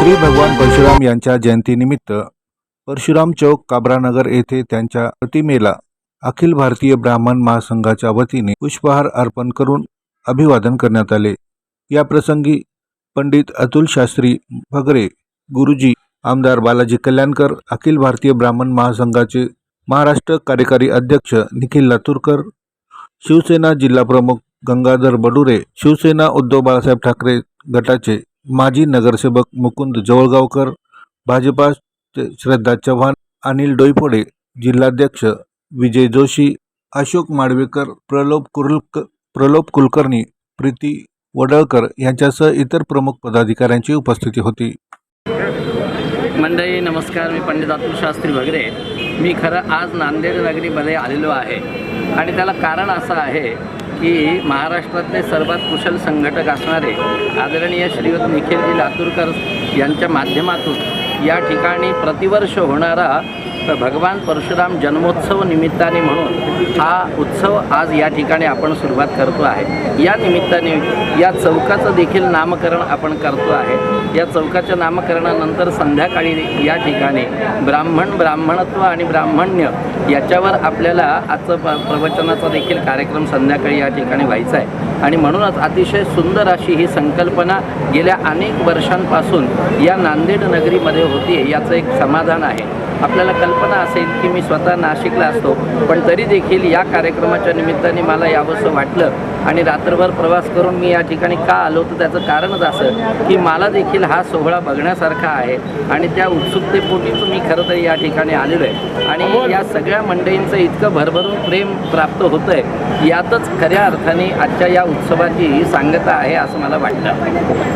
श्री भगवान परशुराम यांच्या जयंतीनिमित्त परशुराम चौक काबरानगर येथे त्यांच्या प्रतिमेला अखिल भारतीय ब्राह्मण महासंघाच्या वतीने पुष्पहार अर्पण करून अभिवादन करण्यात आले. या प्रसंगी पंडित अतुल शास्त्री भगरे गुरुजी आमदार बालाजी कल्याणकर अखिल भारतीय ब्राह्मण महासंघाचे महाराष्ट्र कार्यकारी अध्यक्ष निखिल लातूरकर शिवसेना जिल्हाप्रमुख गंगाधर बडुरे शिवसेना उद्धव बाळासाहेब ठाकरे गटाचे माजी नगरसेवक मुकुंद जवळगावकर भाजपा श्रद्धा चव्हाण अनिल डोईफोडे जिल्हाध्यक्ष विजय जोशी अशोक माडवेकर प्रलोभ कुर्लक प्रलोभ कुलकर्णी प्रीती वडळकर यांच्यासह इतर प्रमुख पदाधिकाऱ्यांची उपस्थिती होती. मंडळी नमस्कार. मी पंडित अतुल शास्त्री वगैरे मी खरं आज नांदेड नगरीमध्ये आलेलो आहे. आणि त्याला कारण असं आहे की महाराष्ट्रातले सर्वात कुशल संघटक असणारे आदरणीय श्रीयुत निखिलजी लातूरकर यांच्या माध्यमातून या ठिकाणी प्रतिवर्ष होणारा भगवान परशुराम जन्मोत्सव निमित्ताने म्हणून हा उत्सव आज या ठिकाणी आपण सुरुवात करतो आहे. या निमित्ताने या चौकाचं देखील नामकरण आपण करतो आहे. या चौकाच्या नामकरणानंतर संध्याकाळी या ठिकाणी ब्राह्मण ब्राह्मणत्व आणि ब्राह्मण्य याच्यावर आपल्याला आजचं प प्रवचनाचा देखील कार्यक्रम संध्याकाळी या ठिकाणी व्हायचा आहे. आणि म्हणूनच अतिशय सुंदर अशी ही संकल्पना गेल्या अनेक वर्षांपासून या नांदेड नगरीमध्ये होती याचं एक समाधान आहे. आपल्याला कल्पना असेल की मी स्वतः नाशिकला असतो पण तरी देखील या कार्यक्रमाच्या निमित्ताने मला यावंसं वाटलं. आणि रात्रभर प्रवास करून मी या ठिकाणी का आलो तर त्याचं कारणच असं की मला देखील हा सोहळा बघण्यासारखा आहे. आणि त्या उत्सुकतेपोटीच मी खरं तर या ठिकाणी आलेलो आहे. आणि या सगळ्या मंडळींचं इतकं भरभरून प्रेम प्राप्त होतं आहे यातच खऱ्या अर्थाने आजच्या या उत्सवाची सांगता आहे असं मला वाटतं.